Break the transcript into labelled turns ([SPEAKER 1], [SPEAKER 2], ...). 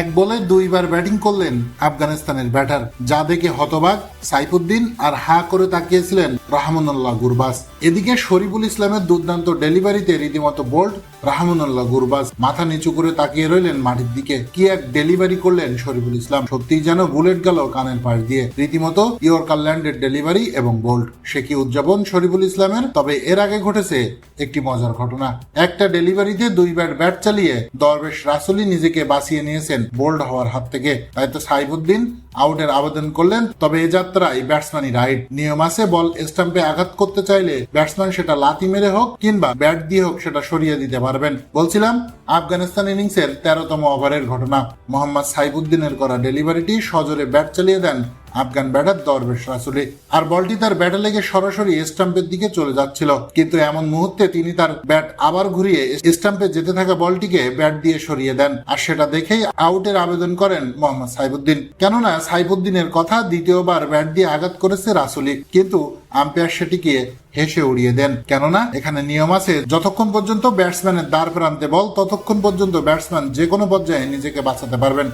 [SPEAKER 1] এক বলে দুইবার ব্যাটিং করলেন আফগানিস্তানের ব্যাটার। যা দেখে হতবাক সাইফুদ্দিন আর হা করে তাকিয়েছিলেন রাহমানুল্লাহ গুরবাস এদিকে শরীফুল ইসলামের দুর্দান্ত ডেলিভারিতে রীতিমতো বোল্ড রাহমানুল্লাহ গুরবাস মাথা নিচু করে তাকিয়ে রইলেন মাটির দিকে। কি এক ডেলিভারি করলেন শরীফুল ইসলাম? সত্যিই যেন বুলেট গেল কানের পাশ দিয়ে। রীতিমতো ইয়র্কার ল্যান্ডের ডেলিভারি এবং বোল্ড। সে কি উদযাপন শরীফুল ইসলামের? তবে এর আগে ঘটেছে একটি মজার ঘটনা। একটা ডেলিভারিতে দুই ব্যাট ব্যাট চালিয়ে দরবেশ রাসুলি নিজেকে বাঁচিয়ে নিয়েছেন বোল্ড হওয়ার হাত থেকে। তাই তো সাইফুদ্দিন আউটের আবেদন করলেন। তবে এ যাত্রায় ব্যাটসম্যানই রাইট নিয়ম আছে, বল স্টাম্পে আঘাত করতে চাইলে ব্যাটসম্যান সেটা লাথি মেরে হোক কিংবা ব্যাট দিয়ে হোক সেটা সরিয়ে দিতে পারবেন। বলছিলাম, আফগানিস্তান ইনিংসের তেরোতম ওভারের ঘটনা। মোহাম্মদ সাইফুদ্দিনের করা ডেলিভারিটি সজোরে ব্যাট চালিয়ে দেন আফগান ব্যাটার দরবেশ রাসুলি। আর বলটি তার ব্যাটে লেগে সরাসরি স্টাম্পের দিকে চলে যাচ্ছিল। কিন্তু এমন মুহূর্তে তিনি তার ব্যাট আবার ঘুরিয়ে স্টাম্পে যেতে থাকা বলটিকে ব্যাট দিয়ে সরিয়ে দেন। আর সেটা দেখেই আউটের আবেদন করেন মোহাম্মদ সাইফুদ্দিন। কেননা সাইফুদ্দিনের কথা দ্বিতীয়বার ব্যাট দিয়ে আঘাত করেছে রাসুলি কিন্তু আম্পায়ার সেটিকে হেসে উড়িয়ে দেন। কেননা এখানে নিয়ম আছে, যতক্ষণ পর্যন্ত ব্যাটসম্যানের দ্বার প্রান্তে বল, ততক্ষণ পর্যন্ত ব্যাটসম্যান যে কোনো পর্যায়ে নিজেকে বাঁচাতে পারবেন।